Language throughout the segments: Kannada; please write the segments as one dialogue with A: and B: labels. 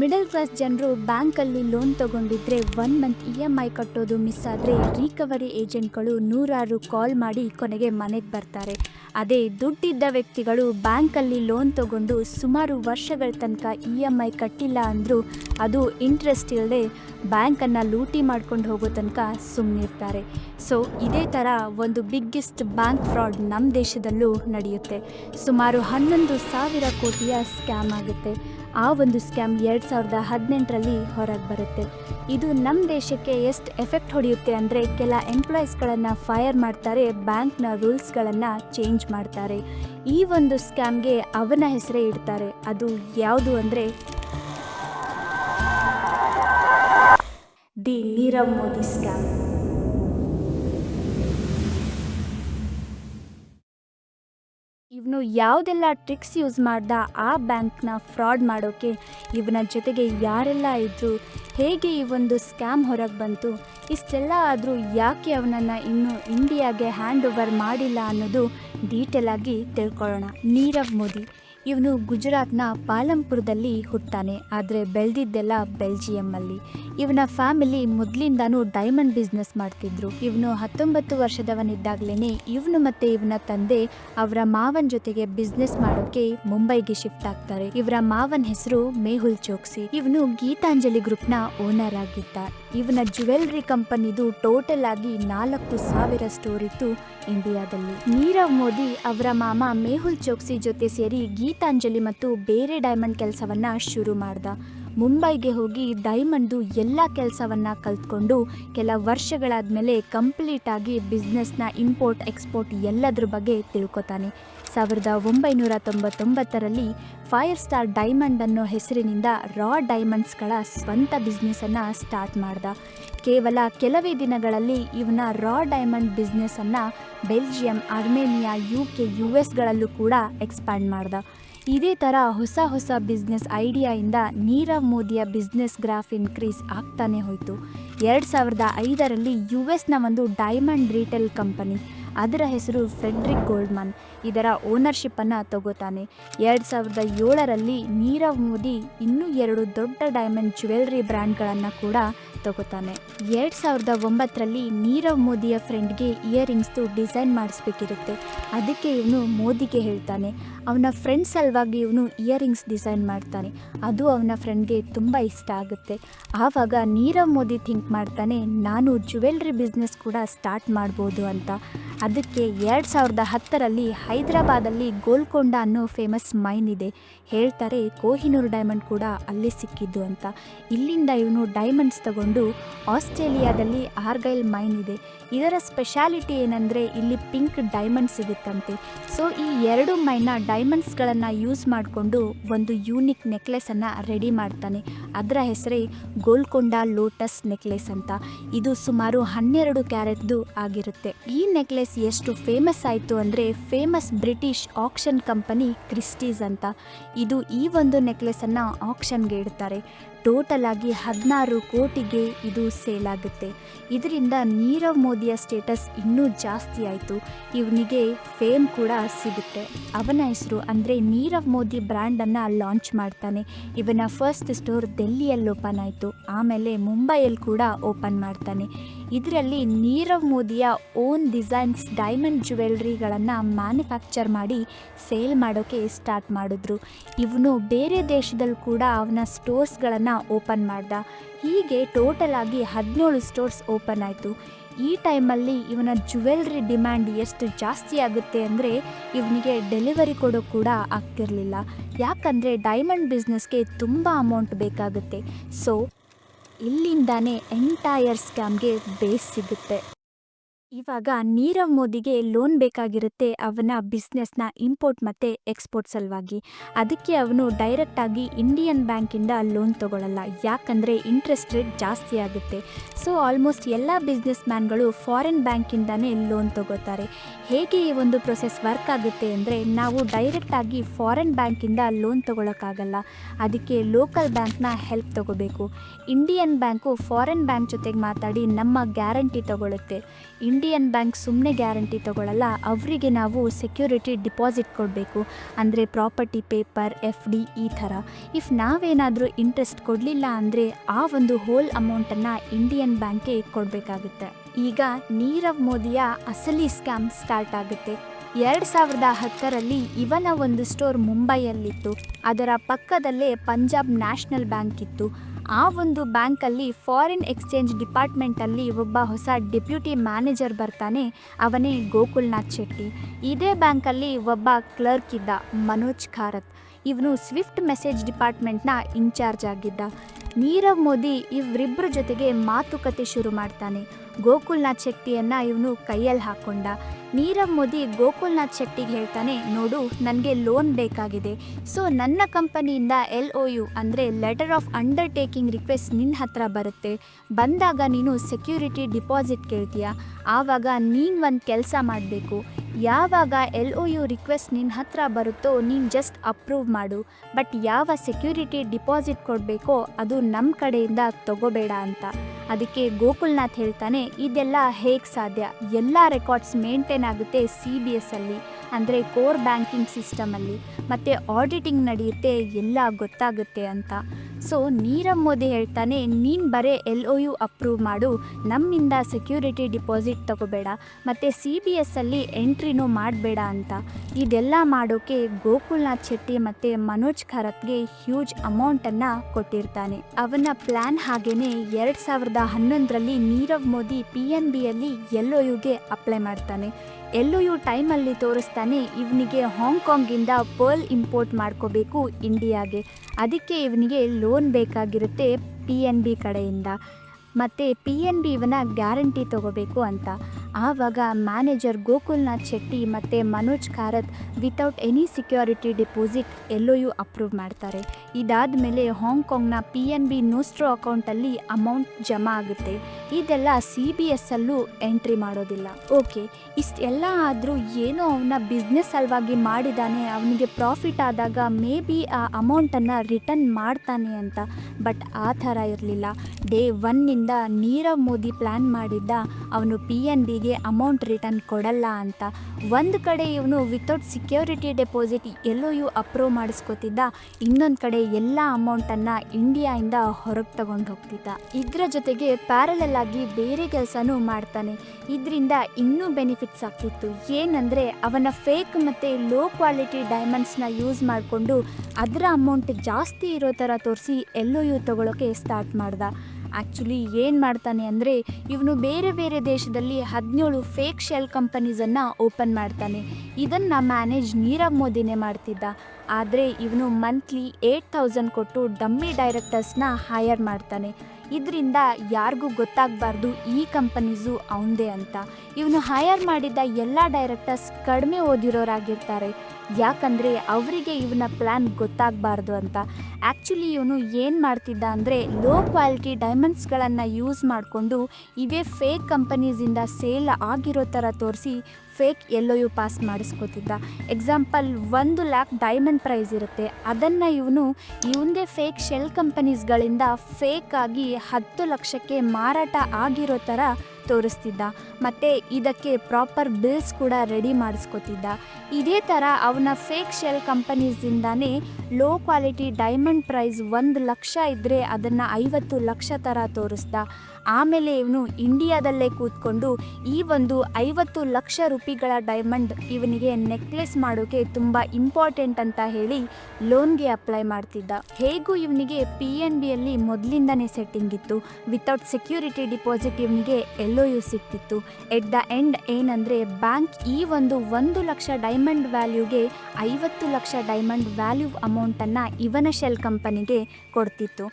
A: ಮಿಡಲ್ ಕ್ಲಾಸ್ ಜನರು ಬ್ಯಾಂಕಲ್ಲಿ loan ತಗೊಂಡಿದ್ರೆ one month E M I ಕಟ್ಟೋದು ಮಿಸ್ ಆದರೆ ರಿಕವರಿ ಏಜೆಂಟ್ಗಳು ನೂರಾರು ಕಾಲ್ ಮಾಡಿ ಕೊನೆಗೆ ಮನೆಗೆ ಬರ್ತಾರೆ. ಅದೇ ದುಡ್ಡಿದ್ದ ವ್ಯಕ್ತಿಗಳು ಬ್ಯಾಂಕಲ್ಲಿ ಲೋನ್ ತಗೊಂಡು ಸುಮಾರು ವರ್ಷಗಳ ತನಕ ಇ ಎಂ ಐ ಕಟ್ಟಿಲ್ಲ ಅಂದರೂ ಅದು ಇಂಟ್ರೆಸ್ಟ್ ಇಲ್ಲದೆ ಬ್ಯಾಂಕನ್ನು ಲೂಟಿ ಮಾಡ್ಕೊಂಡು ಹೋಗೋ ತನಕ ಸುಮ್ಮನಿರ್ತಾರೆ ಸೊ ಇದೇ ಥರ ಒಂದು ಬಿಗ್ಗೆಸ್ಟ್ ಬ್ಯಾಂಕ್ ಫ್ರಾಡ್ ನಮ್ಮ ದೇಶದಲ್ಲೂ ನಡೆಯುತ್ತೆ. ಸುಮಾರು ಹನ್ನೊಂದು ಸಾವಿರ ಕೋಟಿಯ ಸ್ಕ್ಯಾಮ್ ಆಗುತ್ತೆ. ಆ ಒಂದು ಸ್ಕ್ಯಾಮ್ ಎರಡು ಸಾವಿರದ ಹದಿನೆಂಟರಲ್ಲಿ ಹೊರಗೆ ಬರುತ್ತೆ. ಇದು ನಮ್ಮ ದೇಶಕ್ಕೆ ಎಷ್ಟು ಎಫೆಕ್ಟ್ ಹೊಡೆಯುತ್ತೆ ಅಂದರೆ ಕೆಲ ಎಂಪ್ಲಾಯೀಸ್ಗಳನ್ನು ಫೈರ್ ಮಾಡ್ತಾರೆ ಬ್ಯಾಂಕ್ನ ರೂಲ್ಸ್ಗಳನ್ನು ಚೇಂಜ್ ಮಾಡ್ತಾರೆ. ಈ ಒಂದು ಸ್ಕ್ಯಾಮ್ಗೆ ಅವನ ಹೆಸರೇ ಇಡ್ತಾರೆ. ಅದು ಯಾವುದು ಅಂದರೆ ದಿ ನೀರವ್ ಮೋದಿ ಸ್ಕ್ಯಾಮ್ ಯಾವುದೆಲ್ಲ ಟ್ರಿಕ್ಸ್ ಯೂಸ್ ಮಾಡ್ದ ಆ ಬ್ಯಾಂಕ್ನ ಫ್ರಾಡ್ ಮಾಡೋಕ್ಕೆ ಇವನ ಜೊತೆಗೆ ಯಾರೆಲ್ಲ ಇದ್ದರು ಹೇಗೆ ಈ ಒಂದು ಸ್ಕ್ಯಾಮ್ ಹೊರಗೆ ಬಂತು, ಇಷ್ಟೆಲ್ಲ ಆದರೂ ಯಾಕೆ ಅವನನ್ನು ಇನ್ನೂ ಇಂಡಿಯಾಗೆ ಹ್ಯಾಂಡ್ ಓವರ್ ಮಾಡಿಲ್ಲ ಅನ್ನೋದು ಡೀಟೇಲಾಗಿ ತಿಳ್ಕೊಳ್ಳೋಣ. ನೀರವ್ ಮೋದಿ. ಇವನು ಗುಜರಾತ್ನ ಪಾಲಂಪುರದಲ್ಲಿ ಹುಟ್ಟಾನೆ, ಆದರೆ ಬೆಳೆದಿದ್ದೆಲ್ಲ ಬೆಲ್ಜಿಯಮ್ಮಲ್ಲಿ ಇವನ ಫ್ಯಾಮಿಲಿ ಮೊದಲಿಂದಾನು ಡೈಮಂಡ್ ಬಿಸ್ನೆಸ್ ಮಾಡ್ತಿದ್ರು. ಇವನು ಹತ್ತೊಂಬತ್ತು ವರ್ಷದವನಿದ್ದಾಗಲೇ ಇವನು ಮತ್ತೆ ಇವನ ತಂದೆ ಅವರ ಮಾವನ ಜೊತೆಗೆ ಬಿಸ್ನೆಸ್ ಮಾಡೋಕೆ ಮುಂಬೈಗೆ ಶಿಫ್ಟ್ ಆಗ್ತಾರೆ. ಇವರ ಮಾವನ ಹೆಸರು ಮೇಹುಲ್ ಚೋಕ್ಸಿ. ಇವನು ಗೀತಾಂಜಲಿ ಗ್ರೂಪ್ನ ಓನರ್ ಆಗಿದ್ದ. ಇವನ ಜುವೆಲ್ರಿ ಕಂಪನಿದು ಟೋಟಲ್ ಆಗಿ ನಾಲ್ಕು ಸಾವಿರ ಸ್ಟೋರ್ ಇತ್ತು ಇಂಡಿಯಾದಲ್ಲಿ ನೀರವ್ ಮೋದಿ ಅವರ ಮಾಮ ಮೇಹುಲ್ ಚೋಕ್ಸಿ ಜೊತೆ ಸೇರಿ ಗೀತಾಂಜಲಿ ಮತ್ತು ಬೇರೆ ಡೈಮಂಡ್ ಕೆಲಸವನ್ನ ಶುರು ಮಾಡ್ದ. ಮುಂಬೈಗೆ ಹೋಗಿ ಡೈಮಂಡ್ದು ಎಲ್ಲ ಕೆಲಸವನ್ನ ಕಲ್ತ್ಕೊಂಡು ಕೆಲ ವರ್ಷಗಳಾದ್ಮೇಲೆ ಕಂಪ್ಲೀಟ್ ಆಗಿ ಬಿಸ್ನೆಸ್ನ ಇಂಪೋರ್ಟ್ ಎಕ್ಸ್ಪೋರ್ಟ್ ಎಲ್ಲದ್ರ ಬಗ್ಗೆ ತಿಳ್ಕೊತಾನೆ. ಸಾವಿರದ ಒಂಬೈನೂರ ತೊಂಬತ್ತೊಂಬತ್ತರಲ್ಲಿ ಫೈರ್ ಸ್ಟಾರ್ ಡೈಮಂಡ್ ಅನ್ನೋ ಹೆಸರಿನಿಂದ ರಾ ಡೈಮಂಡ್ಸ್ಗಳ ಸ್ವಂತ ಬಿಸ್ನೆಸ್ಸನ್ನು ಸ್ಟಾರ್ಟ್ ಮಾಡ್ದ. ಕೇವಲ ಕೆಲವೇ ದಿನಗಳಲ್ಲಿ ಇವನ raw diamond ಬಿಸ್ನೆಸ್ಸನ್ನು Belgium, Armenia U K U ಎಸ್ಗಳಲ್ಲೂ ಕೂಡ ಎಕ್ಸ್ಪ್ಯಾಂಡ್ ಮಾಡ್ದ. ಇದೇ ಥರ ಹೊಸ ಹೊಸ ಬಿಸ್ನೆಸ್ ಐಡಿಯಾಯಿಂದ ನೀರವ್ ಮೋದಿಯ ಬಿಸ್ನೆಸ್ ಗ್ರಾಫ್ ಇನ್ಕ್ರೀಸ್ ಆಗ್ತಾನೆ ಹೋಯಿತು. ಎರಡು ಸಾವಿರದ ಐದರಲ್ಲಿ ಯು ಎಸ್ನ ಒಂದು ಡೈಮಂಡ್ ರೀಟೇಲ್ ಕಂಪನಿ. ಅದರ ಹೆಸರು ಫ್ರೆಡ್ರಿಕ್ ಗೋಲ್ಡ್ಮನ್. ಇದರ ಓನರ್ಶಿಪ್ಪನ್ನು ತಗೋತಾನೆ. ಎರಡು ಸಾವಿರದ ಏಳರಲ್ಲಿ ನೀರವ್ ಮೋದಿ ಇನ್ನೂ ಎರಡು ದೊಡ್ಡ ಡೈಮಂಡ್ ಜ್ಯುವೆಲ್ರಿ ಬ್ರ್ಯಾಂಡ್ಗಳನ್ನು ಕೂಡ ತಗೋತಾನೆ. ಎರಡು ಸಾವಿರದ ಒಂಬತ್ತರಲ್ಲಿ ನೀರವ್ ಮೋದಿಯ ಫ್ರೆಂಡ್ಗೆ ಇಯರಿಂಗ್ಸ್ದು ಡಿಸೈನ್ ಮಾಡಿಸ್ಬೇಕಿರುತ್ತೆ. ಅದಕ್ಕೆ ಇವನು ಮೋದಿಗೆ ಹೇಳ್ತಾನೆ. ಅವನ ಫ್ರೆಂಡ್ ಸಲುವಾಗಿ ಇವನು ಇಯರಿಂಗ್ಸ್ ಡಿಸೈನ್ ಮಾಡ್ತಾನೆ. ಅದು ಅವನ ಫ್ರೆಂಡ್ಗೆ ತುಂಬ ಇಷ್ಟ ಆಗುತ್ತೆ. ಆವಾಗ ನೀರವ್ ಮೋದಿ ಥಿಂಕ್ ಮಾಡ್ತಾನೆ, ನಾನು ಜ್ಯುವೆಲ್ರಿ ಬಿಸ್ನೆಸ್ ಕೂಡ ಸ್ಟಾರ್ಟ್ ಮಾಡ್ಬೋದು ಅಂತ. ಅದಕ್ಕೆ ಎರಡು ಸಾವಿರದ ಹತ್ತರಲ್ಲಿ ಹೈದರಾಬಾದಲ್ಲಿ ಗೋಲ್ಕೊಂಡ ಅನ್ನೋ ಫೇಮಸ್ ಮೈನ್ ಇದೆ. ಹೇಳ್ತಾರೆ, ಕೋಹಿನೂರ್ ಡೈಮಂಡ್ ಕೂಡ ಅಲ್ಲಿ ಸಿಕ್ಕಿದ್ದು ಅಂತ. ಇಲ್ಲಿಂದ ಇವನು ಡೈಮಂಡ್ಸ್ ತಗೊಂಡು ಆಸ್ಟ್ರೇಲಿಯಾದಲ್ಲಿ ಆರ್ಗೈಲ್ ಮೈನ್ ಇದೆ. ಇದರ ಸ್ಪೆಷಾಲಿಟಿ ಏನಂದರೆ ಇಲ್ಲಿ ಪಿಂಕ್ ಡೈಮಂಡ್ ಸಿಗುತ್ತಂತೆ. ಸೊ, ಈ ಎರಡು ಮೈನ ಡೈಮಂಡ್ಸ್ಗಳನ್ನು ಯೂಸ್ ಮಾಡಿಕೊಂಡು ಒಂದು ಯೂನಿಕ್ ನೆಕ್ಲೆಸನ್ನು ರೆಡಿ ಮಾಡ್ತಾನೆ. ಅದರ ಹೆಸರೇ ಗೋಲ್ಕೊಂಡ ಲೋಟಸ್ ನೆಕ್ಲೆಸ್ ಅಂತ. ಇದು ಸುಮಾರು ಹನ್ನೆರಡು ಕ್ಯಾರೆಟ್ದು ಆಗಿರುತ್ತೆ. ಈ ನೆಕ್ಲೆಸ್ ಎಷ್ಟು ಫೇಮಸ್ ಆಯಿತು ಅಂದರೆ famous British auction company Christie's ಅಂತ. ಇದು ಈ ಒಂದು ನೆಕ್ಲೆಸನ್ನು ಆಕ್ಷನ್ಗೆ ಇಡ್ತಾರೆ. ಟೋಟಲ್ ಆಗಿ ಹದಿನಾರು ಕೋಟಿಗೆ ಇದು ಸೇಲ್ ಆಗುತ್ತೆ ಇದರಿಂದ ನೀರವ್ ಮೋದಿಯ ಸ್ಟೇಟಸ್ ಇನ್ನೂ ಜಾಸ್ತಿ ಆಯಿತು. ಇವನಿಗೆ ಫೇಮ್ ಕೂಡ ಸಿಗುತ್ತೆ. ಅವನ ಹೆಸರು ಅಂದರೆ ನೀರವ್ ಮೋದಿ ಬ್ರ್ಯಾಂಡನ್ನು ಲಾಂಚ್ ಮಾಡ್ತಾನೆ. ಇವನ ಫಸ್ಟ್ ಸ್ಟೋರ್ ಡೆಲ್ಲಿಯಲ್ಲಿ ಓಪನ್ ಆಯಿತು. ಆಮೇಲೆ ಮುಂಬೈಯಲ್ಲಿ ಕೂಡ ಓಪನ್ ಮಾಡ್ತಾನೆ. ಇದರಲ್ಲಿ ನೀರವ್ ಮೋದಿಯ ಓನ್ ಡಿಸೈನ್ಸ್ ಡೈಮಂಡ್ ಜ್ಯುವೆಲ್ರಿಗಳನ್ನು ಮ್ಯಾನುಫ್ಯಾಕ್ಚರ್ ಮಾಡಿ ಸೇಲ್ ಮಾಡೋಕ್ಕೆ ಸ್ಟಾರ್ಟ್ ಮಾಡಿದ್ರು. ಇವನು ಬೇರೆ ದೇಶದಲ್ಲಿ ಕೂಡ ಅವನ ಸ್ಟೋರ್ಸ್ಗಳನ್ನು ಓಪನ್ ಮಾಡ್ದ. ಹೀಗೆ ಟೋಟಲ್ ಆಗಿ ಹದಿನೇಳು ಸ್ಟೋರ್ಸ್ ಓಪನ್ ಆಯಿತು. ಈ ಟೈಮಲ್ಲಿ ಇವನ ಜ್ಯುವೆಲ್ರಿ ಡಿಮ್ಯಾಂಡ್ ಎಷ್ಟು ಜಾಸ್ತಿ ಆಗುತ್ತೆ ಅಂದರೆ ಇವನಿಗೆ ಡೆಲಿವರಿ ಕೊಡೋ ಕೂಡ ಆಗ್ತಿರಲಿಲ್ಲ. ಯಾಕಂದರೆ ಡೈಮಂಡ್ ಬಿಸ್ನೆಸ್ಗೆ ತುಂಬ ಅಮೌಂಟ್ ಬೇಕಾಗುತ್ತೆ. ಸೊ ಇಲ್ಲಿಂದಾನೇ ಎಂಟೈರ್ ಸ್ಕ್ಯಾಮ್ಗೆ ಬೇಸ್ ಸಿಗುತ್ತೆ. ಇವಾಗ ನೀರವ್ ಮೋದಿಗೆ ಲೋನ್ ಬೇಕಾಗಿರುತ್ತೆ ಅವನ ಬಿಸ್ನೆಸ್ನ ಇಂಪೋರ್ಟ್ ಮತ್ತು ಎಕ್ಸ್ಪೋರ್ಟ್ ಸಲುವಾಗಿ. ಅದಕ್ಕೆ ಅವನು ಡೈರೆಕ್ಟಾಗಿ ಇಂಡಿಯನ್ ಬ್ಯಾಂಕಿಂದ ಲೋನ್ ತಗೊಳ್ಳಲ್ಲ ಯಾಕಂದರೆ ಇಂಟ್ರೆಸ್ಟ್ ರೇಟ್ ಜಾಸ್ತಿ ಆಗುತ್ತೆ. ಸೊ ಆಲ್ಮೋಸ್ಟ್ ಎಲ್ಲ ಬಿಸ್ನೆಸ್ ಮ್ಯಾನ್ಗಳು ಫಾರಿನ್ ಬ್ಯಾಂಕಿಂದನೇ ಲೋನ್ ತಗೋತಾರೆ. ಹೇಗೆ ಈ ಒಂದು ಪ್ರೊಸೆಸ್ ವರ್ಕ್ ಆಗುತ್ತೆ ಅಂದರೆ ನಾವು ಡೈರೆಕ್ಟಾಗಿ ಫಾರಿನ್ ಬ್ಯಾಂಕಿಂದ ಲೋನ್ ತಗೊಳ್ಳೋಕ್ಕಾಗಲ್ಲ ಅದಕ್ಕೆ ಲೋಕಲ್ ಬ್ಯಾಂಕ್ನ ಹೆಲ್ಪ್ ತಗೋಬೇಕು. ಇಂಡಿಯನ್ ಬ್ಯಾಂಕು ಫಾರಿನ್ ಬ್ಯಾಂಕ್ ಜೊತೆಗೆ ಮಾತಾಡಿ ನಮ್ಮ ಗ್ಯಾರಂಟಿ ತಗೊಳುತ್ತೆ. ಇಂಡಿಯನ್ ಬ್ಯಾಂಕ್ ಸುಮ್ಮನೆ ಗ್ಯಾರಂಟಿ ತಗೊಳ್ಳಲ್ಲ ಅವರಿಗೆ ನಾವು ಸೆಕ್ಯೂರಿಟಿ ಡಿಪಾಸಿಟ್ ಕೊಡಬೇಕು. ಅಂದರೆ ಪ್ರಾಪರ್ಟಿ ಪೇಪರ್, ಎಫ್ ಡಿ ಈ ಥರ. ಇಫ್ ನಾವೇನಾದರೂ ಇಂಟ್ರೆಸ್ಟ್ ಕೊಡಲಿಲ್ಲ ಅಂದರೆ ಆ ಒಂದು ಹೋಲ್ ಅಮೌಂಟನ್ನು ಇಂಡಿಯನ್ ಬ್ಯಾಂಕ್ಗೆ ಕೊಡಬೇಕಾಗುತ್ತೆ. ಈಗ ನೀರವ್ ಮೋದಿಯ ಅಸಲಿ ಸ್ಕ್ಯಾಮ್ ಸ್ಟಾರ್ಟ್ ಆಗುತ್ತೆ. ಎರಡು ಸಾವಿರದ ಹತ್ತರಲ್ಲಿ ಇವನ ಒಂದು ಸ್ಟೋರ್ ಮುಂಬೈಯಲ್ಲಿತ್ತು. ಅದರ ಪಕ್ಕದಲ್ಲೇ ಪಂಜಾಬ್ ನ್ಯಾಷನಲ್ ಬ್ಯಾಂಕ್ ಇತ್ತು. ಆ ಒಂದು ಬ್ಯಾಂಕಲ್ಲಿ ಫಾರಿನ್ ಎಕ್ಸ್ಚೇಂಜ್ ಡಿಪಾರ್ಟ್ಮೆಂಟಲ್ಲಿ ಒಬ್ಬ ಹೊಸ ಡೆಪ್ಯೂಟಿ ಮ್ಯಾನೇಜರ್ ಬರ್ತಾನೆ, ಅವನೇ ಗೋಕುಲ್ನಾಥ್ ಶೆಟ್ಟಿ. ಇದೇ ಬ್ಯಾಂಕಲ್ಲಿ ಒಬ್ಬ ಕ್ಲರ್ಕ್ ಇದ್ದ ಮನೋಜ್ ಖಾರತ್. ಇವನು ಸ್ವಿಫ್ಟ್ ಮೆಸೇಜ್ ಡಿಪಾರ್ಟ್ಮೆಂಟ್ನ ಇನ್ಚಾರ್ಜ್ ಆಗಿದ್ದ. ನೀರವ್ ಮೋದಿ ಇವರಿಬ್ಬರ ಜೊತೆಗೆ ಮಾತುಕತೆ ಶುರು ಮಾಡ್ತಾನೆ. ಗೋಕುಲ್ನಾಥ್ ಶೆಟ್ಟಿಯನ್ನು ಇವನು ಕೈಯಲ್ಲಿ ಹಾಕ್ಕೊಂಡ ನೀರವ್ ಮೋದಿ ಗೋಕುಲ್ನಾಥ್ ಶೆಟ್ಟಿಗೆ ಹೇಳ್ತಾನೆ, ನೋಡು, ನನಗೆ ಲೋನ್ ಬೇಕಾಗಿದೆ. ಸೊ, ನನ್ನ ಕಂಪನಿಯಿಂದ ಎಲ್ ಒ ಯು ಅಂದರೆ ಲೆಟರ್ ಆಫ್ ಅಂಡರ್ಟೇಕಿಂಗ್ ರಿಕ್ವೆಸ್ಟ್ ನಿನ್ನ ಹತ್ರ ಬರುತ್ತೆ. ಬಂದಾಗ ನೀನು ಸೆಕ್ಯೂರಿಟಿ ಡಿಪಾಸಿಟ್ ಕೇಳ್ತೀಯ? ಆವಾಗ ನೀನು ಒಂದು ಕೆಲಸ ಮಾಡಬೇಕು. ಯಾವಾಗ ಎಲ್ ಒ ಯು ರಿಕ್ವೆಸ್ಟ್ ನಿನ್ನ ಹತ್ರ ಬರುತ್ತೋ, ನೀನು ಜಸ್ಟ್ ಅಪ್ರೂವ್ ಮಾಡು. ಬಟ್ ಯಾವ ಸೆಕ್ಯೂರಿಟಿ ಡಿಪಾಸಿಟ್ ಕೊಡಬೇಕೋ, ಅದು ನಮ್ಮ ಕಡೆಯಿಂದ ತಗೋಬೇಡ ಅಂತ. ಅದಕ್ಕೆ ಗೋಕುಲ್ನಾಥ್ ಹೇಳ್ತಾನೆ, ಇದೆಲ್ಲ ಹೇಗೆ ಸಾಧ್ಯ? ಎಲ್ಲ ರೆಕಾರ್ಡ್ಸ್ ಮೇಂಟೈನ್ ಆಗುತ್ತೆ ಸಿ ಬಿ ಎಸ್ ಅಲ್ಲಿ, ಅಂದರೆ ಕೋರ್ ಬ್ಯಾಂಕಿಂಗ್ ಸಿಸ್ಟಮಲ್ಲಿ ಮತ್ತು ಆಡಿಟಿಂಗ್ ನಡೆಯುತ್ತೆ, ಎಲ್ಲ ಗೊತ್ತಾಗುತ್ತೆ ಅಂತ. ಸೊ ನೀರವ್ ಮೋದಿ ಹೇಳ್ತಾನೆ, ನೀನು ಬರೇ ಎಲ್ ಒ ಯು ಅಪ್ರೂವ್ ಮಾಡು, ನಮ್ಮಿಂದ ಸೆಕ್ಯೂರಿಟಿ ಡಿಪಾಸಿಟ್ ತಗೋಬೇಡ, ಮತ್ತು ಸಿ ಬಿ ಎಸ್ಸಲ್ಲಿ ಎಂಟ್ರಿನೂ ಮಾಡಬೇಡ ಅಂತ. ಇದೆಲ್ಲ ಮಾಡೋಕ್ಕೆ ಗೋಕುಲ್ನಾಥ್ ಶೆಟ್ಟಿ ಮತ್ತು ಮನೋಜ್ ಖರತ್ಗೆ ಹ್ಯೂಜ್ ಅಮೌಂಟನ್ನು ಕೊಟ್ಟಿರ್ತಾನೆ. ಅವನ ಪ್ಲ್ಯಾನ್ ಹಾಗೇನೆ ಎರಡು ಸಾವಿರದ ಹನ್ನೊಂದರಲ್ಲಿ ನೀರವ್ ಮೋದಿ ಪಿ ಎನ್ ಬಿಯಲ್ಲಿ ಎಲ್ ಒ ಯುಗೆ ಅಪ್ಲೈ ಮಾಡ್ತಾನೆ. ಎಲ್ಲೋ ಯು ಟೈಮಲ್ಲಿ ತೋರಿಸ್ತಾನೆ ಇವನಿಗೆ ಹಾಂಗ್ಕಾಂಗಿಂದ ಪರ್ಲ್ ಇಂಪೋರ್ಟ್ ಮಾಡ್ಕೋಬೇಕು ಇಂಡಿಯಾಗೆ. ಅದಕ್ಕೆ ಇವನಿಗೆ ಲೋನ್ ಬೇಕಾಗಿರುತ್ತೆ ಪಿ ಎನ್ ಬಿ ಕಡೆಯಿಂದ. ಮತ್ತು ಪಿ ಎನ್ ಬಿ ಇವನ ಗ್ಯಾರಂಟಿ ತಗೋಬೇಕು ಅಂತ. ಆವಾಗ ಮ್ಯಾನೇಜರ್ ಗೋಕುಲ್ನಾಥ್ ಶೆಟ್ಟಿ ಮತ್ತು Manoj Kharat without any security deposit L O approve ಮಾಡ್ತಾರೆ. ಇದಾದ ಮೇಲೆ ಹಾಂಗ್ಕಾಂಗ್ನ ಪಿ ಎನ್ ಬಿ ನೋಸ್ಟ್ರೋ ಅಕೌಂಟಲ್ಲಿ ಅಮೌಂಟ್ ಜಮಾ ಆಗುತ್ತೆ. ಇದೆಲ್ಲ ಸಿ ಬಿ ಎಸ್ಸಲ್ಲೂ ಎಂಟ್ರಿ ಮಾಡೋದಿಲ್ಲ. ಓಕೆ ಇಷ್ಟೆಲ್ಲ ಆದರೂ ಏನೋ ಅವನ ಬಿಸ್ನೆಸ್ ಸಲುವಾಗಿ ಮಾಡಿದ್ದಾನೆ ಅವನಿಗೆ ಪ್ರಾಫಿಟ್ ಆದಾಗ ಮೇ ಬಿ ಆ ಅಮೌಂಟನ್ನು ರಿಟರ್ನ್ ಮಾಡ್ತಾನೆ ಅಂತ. ಬಟ್ ಆ ಥರ ಇರಲಿಲ್ಲ. ಡೇ ಒನ್ನಿಂದ ನೀರವ್ ಮೋದಿ ಪ್ಲ್ಯಾನ್ ಮಾಡಿದ್ದ ಅವನು ಪಿ ಎನ್ ಬಿಗೆ ಅಮೌಂಟ್ ರಿಟರ್ನ್ ಕೊಡಲ್ಲ ಅಂತ. ಒಂದು ಕಡೆ ಇವನು without security deposit L O approve ಮಾಡಿಸ್ಕೊತಿದ್ದ. ಇನ್ನೊಂದು ಕಡೆ ಎಲ್ಲ ಅಮೌಂಟನ್ನು ಇಂಡಿಯಾಯಿಂದ ಹೊರಗೆ ತಗೊಂಡು ಹೋಗ್ತಿದ್ದ. ಇದರ ಜೊತೆಗೆ ಪ್ಯಾರಲಲ್ ಆಗಿ ಬೇರೆ ಕೆಲಸನೂ ಮಾಡ್ತಾನೆ. ಇದರಿಂದ ಇನ್ನೂ ಬೆನಿಫಿಟ್ಸ್ ಆಗ್ತಿತ್ತು. ಏನಂದರೆ ಅವನ ಫೇಕ್ ಮತ್ತು ಲೋ ಕ್ವಾಲಿಟಿ ಡೈಮಂಡ್ಸ್ನ ಯೂಸ್ ಮಾಡಿಕೊಂಡು ಅದರ ಅಮೌಂಟ್ ಜಾಸ್ತಿ ಇರೋ ಥರ ತೋರಿಸಿ ಎಲ್ಲೋ ತಗೊಳ್ಳೋಕ್ಕೆ ತಗೊಳ್ಳೋಕೆ ಸ್ಟಾರ್ಟ್ ಮಾಡ್ದ. ಆ್ಯಕ್ಚುಲಿ ಏನು ಮಾಡ್ತಾನೆ ಅಂದರೆ ಇವನು ಬೇರೆ ಬೇರೆ ದೇಶದಲ್ಲಿ ಹದಿನೇಳು ಫೇಕ್ ಶೆಲ್ ಕಂಪನೀಸನ್ನು ಓಪನ್ ಮಾಡ್ತಾನೆ. ಇದನ್ನು ಮ್ಯಾನೇಜ್ ನೀರವ್ ಮೋದಿನೇ ಮಾಡ್ತಿದ್ದ. ಆದರೆ ಇವನು ಮಂತ್ಲಿ ಏಯ್ಟ್ ಥೌಸಂಡ್ ಕೊಟ್ಟು ಡಮ್ಮಿ ಡೈರೆಕ್ಟರ್ಸ್ನ ಹೈಯರ್ ಮಾಡ್ತಾನೆ. ಇದರಿಂದ ಯಾರಿಗೂ ಗೊತ್ತಾಗಬಾರ್ದು ಈ ಕಂಪನೀಸು ಅವನದೇ ಅಂತ. ಇವನು ಹೈಯರ್ ಮಾಡಿದ್ದ ಎಲ್ಲ ಡೈರೆಕ್ಟರ್ಸ್ ಕಡಿಮೆ ಓದಿರೋರಾಗಿರ್ತಾರೆ. ಯಾಕಂದರೆ ಅವರಿಗೆ ಇವನ ಪ್ಲ್ಯಾನ್ ಗೊತ್ತಾಗಬಾರ್ದು ಅಂತ. ಆ್ಯಕ್ಚುಲಿ ಇವನು ಏನು ಮಾಡ್ತಿದ್ದ ಅಂದರೆ ಲೋ ಕ್ವಾಲಿಟಿ ಡೈಮಂಡ್ಸ್ಗಳನ್ನು ಯೂಸ್ ಮಾಡಿಕೊಂಡು ಇವೇ ಫೇಕ್ ಕಂಪನೀಸಿಂದ ಸೇಲ್ ಆಗಿರೋ ಥರ ತೋರಿಸಿ fake L O U pass ಮಾಡಿಸ್ಕೊತಿದ್ದ. Example ಒಂದು ಲ್ಯಾಕ್ ಡೈಮಂಡ್ ಪ್ರೈಸ್ ಇರುತ್ತೆ. ಅದನ್ನು ಇವನು ಇವಂದೇ ಫೇಕ್ ಶೆಲ್ ಕಂಪನೀಸ್ಗಳಿಂದ ಫೇಕ್ ಆಗಿ ಹತ್ತು ಲಕ್ಷಕ್ಕೆ ಮಾರಾಟ ಆಗಿರೋ ಥರ ತೋರಿಸ್ತಿದ್ದ. ಮತ್ತು ಇದಕ್ಕೆ ಪ್ರಾಪರ್ ಬಿಲ್ಸ್ ಕೂಡ ರೆಡಿ ಮಾಡಿಸ್ಕೊತಿದ್ದ. ಇದೇ ಥರ ಅವನ ಫೇಕ್ ಶೆಲ್ ಕಂಪನೀಸಿಂದಾನೇ ಲೋ ಕ್ವಾಲಿಟಿ ಡೈಮಂಡ್ ಪ್ರೈಸ್ ಒಂದು ಲಕ್ಷ ಇದ್ದರೆ ಅದನ್ನು ಐವತ್ತು ಲಕ್ಷ ಥರ ತೋರಿಸ್ದ. ಆಮೇಲೆ ಇವನು ಇಂಡಿಯಾದಲ್ಲೇ ಕೂತ್ಕೊಂಡು ಈ ಒಂದು ಐವತ್ತು ಲಕ್ಷ ರೂಪಾಯಿಗಳ ಡೈಮಂಡ್ ಇವನಿಗೆ ನೆಕ್ಲೆಸ್ ಮಾಡೋಕೆ ತುಂಬ ಇಂಪಾರ್ಟೆಂಟ್ ಅಂತ ಹೇಳಿ ಲೋನ್ಗೆ ಅಪ್ಲೈ ಮಾಡ್ತಿದ್ದ. ಹೇಗೂ ಇವನಿಗೆ ಪಿ ಎನ್ ಬಿಯಲ್ಲಿ ಮೊದಲಿಂದನೇ ಸೆಟ್ಟಿಂಗ್ ಇತ್ತು. ವಿತೌಟ್ ಸೆಕ್ಯೂರಿಟಿ ಡಿಪಾಸಿಟ್ ಇವನಿಗೆ ಎಲ್ಲೋ ಯು ಸಿಕ್ತಿತ್ತು. ಎಟ್ ದ ಎಂಡ್ ಏನಂದರೆ ಬ್ಯಾಂಕ್ ಈ ಒಂದು ಒಂದು ಲಕ್ಷ ಡೈಮಂಡ್ ವ್ಯಾಲ್ಯೂಗೆ ಐವತ್ತು ಲಕ್ಷ ಡೈಮಂಡ್ ವ್ಯಾಲ್ಯೂ ಅಮೌಂಟನ್ನು ಇವನ ಶೆಲ್ ಕಂಪನಿಗೆ ಕೊಡ್ತಿತ್ತು.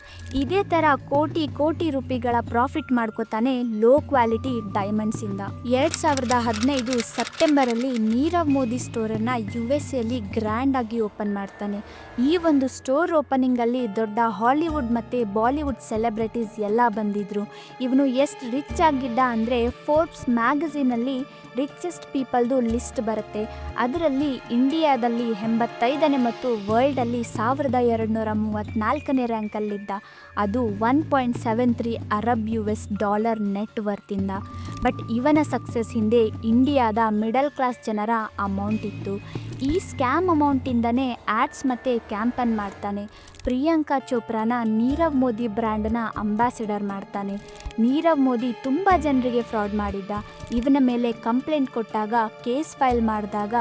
A: ಇದೇ ಥರ ಕೋಟಿ ಕೋಟಿ ರೂಪಾಯಿಗಳ ಪ್ರಾಫಿಟ್ ಮಾಡ್ಕೋತಾನೆ ಲೋ ಕ್ವಾಲಿಟಿ ಡೈಮಂಡ್ಸಿಂದ ಎರಡ್ ಸಾವಿರದ ಹದಿನೈದು ಸೆಪ್ಟೆಂಬರಲ್ಲಿ ನೀರವ್ ಮೋದಿ ಸ್ಟೋರನ್ನು ಯು ಎಸ್ ಎಲ್ಲಿ ಗ್ರ್ಯಾಂಡ್ ಆಗಿ ಓಪನ್ ಮಾಡ್ತಾನೆ. ಈ ಒಂದು ಸ್ಟೋರ್ ಓಪನಿಂಗ್ ಅಲ್ಲಿ ದೊಡ್ಡ ಹಾಲಿವುಡ್ ಮತ್ತೆ ಬಾಲಿವುಡ್ ಸೆಲೆಬ್ರಿಟೀಸ್ ಎಲ್ಲ ಬಂದಿದ್ರು. ಇವನು ಎಷ್ಟು ರಿಚ್ ಆಗಿದ್ದ ಅಂದ್ರೆ ಫೋರ್ಬ್ಸ್ ಮ್ಯಾಗಝೀನಲ್ಲಿ ರಿಚೆಸ್ಟ್ ಪೀಪಲ್ದು ಲಿಸ್ಟ್ ಬರುತ್ತೆ. ಅದರಲ್ಲಿ ಇಂಡಿಯಾದಲ್ಲಿ ಎಂಬತ್ತೈದನೇ ಮತ್ತು ವರ್ಲ್ಡಲ್ಲಿ ಸಾವಿರದ ಎರಡುನೂರ ಮೂವತ್ತ್ನಾಲ್ಕನೇ ರ್ಯಾಂಕಲ್ಲಿದ್ದ ಅದು ಒನ್ ಪಾಯಿಂಟ್ ಸೆವೆನ್ ತ್ರೀ ಅರಬ್ ಯು ಎಸ್ ಡಾಲರ್ ನೆಟ್ ವರ್ತಿಂದ ಬಟ್ ಇವನ ಸಕ್ಸಸ್ ಹಿಂದೆ ಇಂಡಿಯಾದ ಮಿಡಲ್ ಕ್ಲಾಸ್ ಜನರ ಅಮೌಂಟ್ ಇತ್ತು. ಈ ಸ್ಕ್ಯಾಮ್ ಅಮೌಂಟಿಂದನೇ ಆ್ಯಡ್ಸ್ ಮತ್ತು ಕ್ಯಾಂಪನ್ ಮಾಡ್ತಾನೆ. ಪ್ರಿಯಾಂಕಾ ಚೋಪ್ರಾನ ನೀರವ್ ಮೋದಿ ಬ್ರ್ಯಾಂಡ್ನ ಅಂಬಾಸಿಡರ್ ಮಾಡ್ತಾನೆ. ನೀರವ್ ಮೋದಿ ತುಂಬ ಜನರಿಗೆ ಫ್ರಾಡ್ ಮಾಡಿದ್ದ. ಇವನ ಮೇಲೆ ಕಂಪ್ಲೇಂಟ್ ಕೊಟ್ಟಾಗ, ಕೇಸ್ ಫೈಲ್ ಮಾಡಿದಾಗ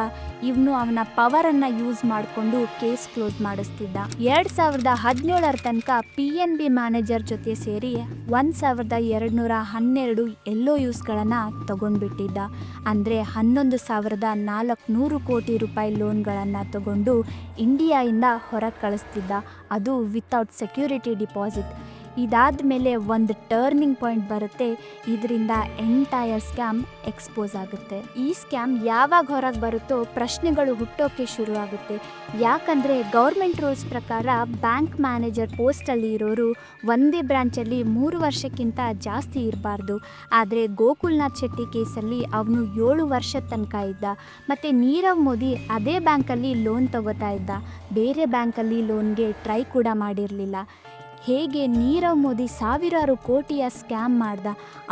A: ಇವನು ಅವನ ಪವರನ್ನು ಯೂಸ್ ಮಾಡಿಕೊಂಡು ಕೇಸ್ ಕ್ಲೋಸ್ ಮಾಡಿಸ್ತಿದ್ದ. ಎರಡು ಸಾವಿರದ ಹದಿನೇಳರ ತನಕ ಪಿ ಎನ್ ಬಿ ಮ್ಯಾನೇಜರ್ ಜೊತೆ ಸೇರಿ ಒಂದು ಸಾವಿರದ ಎರಡುನೂರ ಹನ್ನೆರಡು ಎಲ್ಲೋ ಯೂಸ್ಗಳನ್ನು ತಗೊಂಡ್ಬಿಟ್ಟಿದ್ದ. ಅಂದರೆ ಹನ್ನೊಂದು ಸಾವಿರದ ನಾಲ್ಕುನೂರು ಕೋಟಿ ರೂಪಾಯಿ ಲೋನ್ಗಳನ್ನು ತಗೊಂಡು ಇಂಡಿಯಾಯಿಂದ ಹೊರಗೆ ಕಳಿಸ್ತಿದ್ದ. ಅದು ವಿತೌಟ್ ಸೆಕ್ಯೂರಿಟಿ ಡಿಪಾಸಿಟ್ ಇದಾದ ಮೇಲೆ ಒಂದು ಟರ್ನಿಂಗ್ ಪಾಯಿಂಟ್ ಬರುತ್ತೆ. ಇದರಿಂದ ಎಂಟೈರ್ ಸ್ಕ್ಯಾಮ್ ಎಕ್ಸ್ಪೋಸ್ ಆಗುತ್ತೆ. ಈ ಸ್ಕ್ಯಾಮ್ ಯಾವಾಗ ಹೊರಗೆ ಬರುತ್ತೋ ಪ್ರಶ್ನೆಗಳು ಹುಟ್ಟೋಕೆ ಶುರು ಆಗುತ್ತೆ ಯಾಕಂದರೆ ಗೌರ್ಮೆಂಟ್ ರೂಲ್ಸ್ ಪ್ರಕಾರ ಬ್ಯಾಂಕ್ ಮ್ಯಾನೇಜರ್ ಪೋಸ್ಟಲ್ಲಿ ಇರೋರು ಒಂದೇ ಬ್ರಾಂಚಲ್ಲಿ ಮೂರು ವರ್ಷಕ್ಕಿಂತ ಜಾಸ್ತಿ ಇರಬಾರ್ದು. ಆದರೆ ಗೋಕುಲ್ನಾಥ್ ಶೆಟ್ಟಿ ಕೇಸಲ್ಲಿ ಅವನು ಏಳು ವರ್ಷ ತನಕ ಇದ್ದ. ಮತ್ತು ನೀರವ್ ಮೋದಿ ಅದೇ ಬ್ಯಾಂಕಲ್ಲಿ ಲೋನ್ ತಗೋತಾ ಇದ್ದ. ಬೇರೆ ಬ್ಯಾಂಕಲ್ಲಿ ಲೋನ್ಗೆ ಟ್ರೈ ಕೂಡ ಮಾಡಿರಲಿಲ್ಲ. ಹೇಗೆ ನೀರವ್ ಮೋದಿ ಸಾವಿರಾರು ಕೋಟಿಯ ಸ್ಕ್ಯಾಮ್ ಮಾಡ್ದ,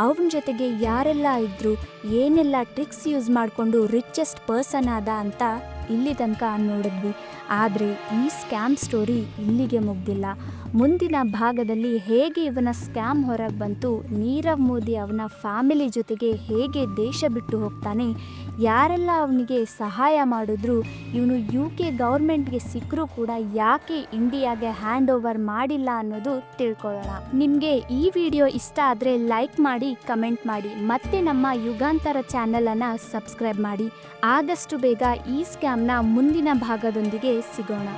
A: ಅವನ ಜೊತೆಗೆ ಯಾರೆಲ್ಲ ಇದ್ದರು ಏನೆಲ್ಲ ಟ್ರಿಕ್ಸ್ ಯೂಸ್ ಮಾಡಿಕೊಂಡು ರಿಚೆಸ್ಟ್ ಪರ್ಸನ್ ಆದ ಅಂತ ಇಲ್ಲಿ ತನಕ ನೋಡಿದ್ವಿ. ಆದರೆ ಈ ಸ್ಕ್ಯಾಮ್ ಸ್ಟೋರಿ ಇಲ್ಲಿಗೆ ಮುಗ್ದಿಲ್ಲ. ಮುಂದಿನ ಭಾಗದಲ್ಲಿ ಹೇಗೆ ಇವನ ಸ್ಕ್ಯಾಮ್ ಹೊರಗೆ ಬಂತು, ನೀರವ್ ಮೋದಿ ಅವನ ಫ್ಯಾಮಿಲಿ ಜೊತೆಗೆ ಹೇಗೆ ದೇಶ ಬಿಟ್ಟು ಹೋಗ್ತಾನೆ, ಯಾರೆಲ್ಲ ಅವನಿಗೆ ಸಹಾಯ ಮಾಡಿದ್ರು, ಇವನು ಯು ಕೆ ಗೌರ್ಮೆಂಟ್ಗೆ ಸಿಕ್ಕರೂ ಕೂಡ ಯಾಕೆ ಇಂಡಿಯಾಗೆ ಹ್ಯಾಂಡ್ ಓವರ್ ಮಾಡಿಲ್ಲ ಅನ್ನೋದು ತಿಳ್ಕೊಳ್ಳೋಣ. ನಿಮಗೆ ಈ ವಿಡಿಯೋ ಇಷ್ಟ ಆದರೆ ಲೈಕ್ ಮಾಡಿ ಕಮೆಂಟ್ ಮಾಡಿ, ಮತ್ತೆ ನಮ್ಮ ಯುಗಾಂತರ ಚಾನಲನ್ನು ಸಬ್ಸ್ಕ್ರೈಬ್ ಮಾಡಿ ಆದಷ್ಟು ಬೇಗ ಈ ಸ್ಕ್ಯಾಮ್ನ ಮುಂದಿನ ಭಾಗದೊಂದಿಗೆ ಸಿಗೋಣ.